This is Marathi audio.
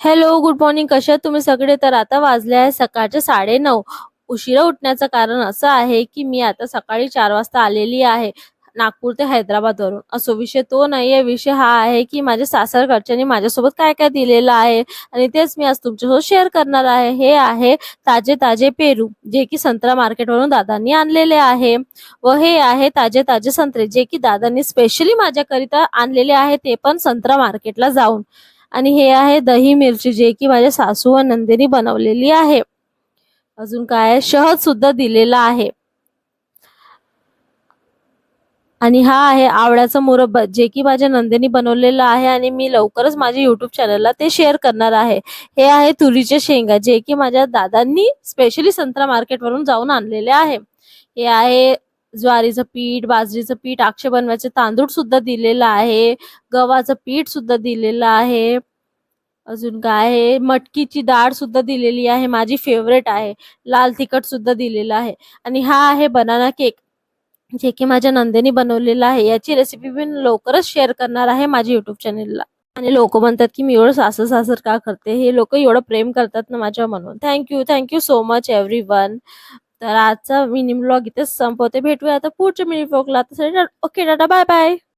हॅलो गुड मॉर्निंग कशा तुम्ही सगळे? तर आता वाजले आहे सकाळचे साडेनऊ. उशिरा उठण्याचं कारण असं आहे की मी आता सकाळी चार वाजता आलेली आहे नागपूर ते हैदराबादवरून. असो विषय तो नाही आहे. विषय हा आहे की माझ्या सासरकडच्यांनी माझ्यासोबत काय काय दिलेलं आहे आणि तेच मी आज तुमच्यासोबत शेअर करणार आहे. हे आहे ताजे ताजे पेरू जे की संत्रा मार्केटवरून दादांनी आणलेले आहे. व हे आहे ताजे ताजे संत्रे जे की दादांनी स्पेशली माझ्याकरिता आणलेले आहे ते पण संत्रा मार्केटला जाऊन. आणि हे आहे दही मिरची जे की माझ्या सासू व नंदिनी बनवलेली आहे. अजून काय आहे? शहद सुद्धा दिलेला आहे. आणि हा आहे आवळ्याचा मुरब्बा जे की माझ्या नंदिनी बनवलेला आहे आणि मी लवकरच माझ्या युट्यूब चॅनलला ते शेअर करणार आहे. हे आहे तुरीचे शेंगा जे की माझ्या दादांनी स्पेशली संत्रा मार्केटवरून जाऊन आणलेले आहे. हे आहे ज्वारीचं पीठ बाजरीचं पीठ अक्षय बनवायचे. तांदूळ सुद्धा दिलेलं आहे. गव्हाचं पीठ सुद्धा दिलेलं आहे. अजून काय आहे? मटकीची डाळ सुद्धा दिलेली आहे. माझी फेवरेट आहे. लाल तिखट सुद्धा दिलेलं आहे. आणि हा आहे बनाना केक जे की माझ्या नंदेनी बनवलेला आहे. याची रेसिपी मी लवकरच शेअर करणार आहे माझ्या युट्यूब चॅनेलला आणि लोक म्हणतात की मी एवढं सासर सासर का करते? हे लोक एवढं प्रेम करतात ना माझ्या म्हणून thank you thank you so much everyone तर आजचा मिनी ब्लॉग इथेच संपवते. भेटूया आता पुढच्या mini ब्लॉगला. Okay tata bye bye.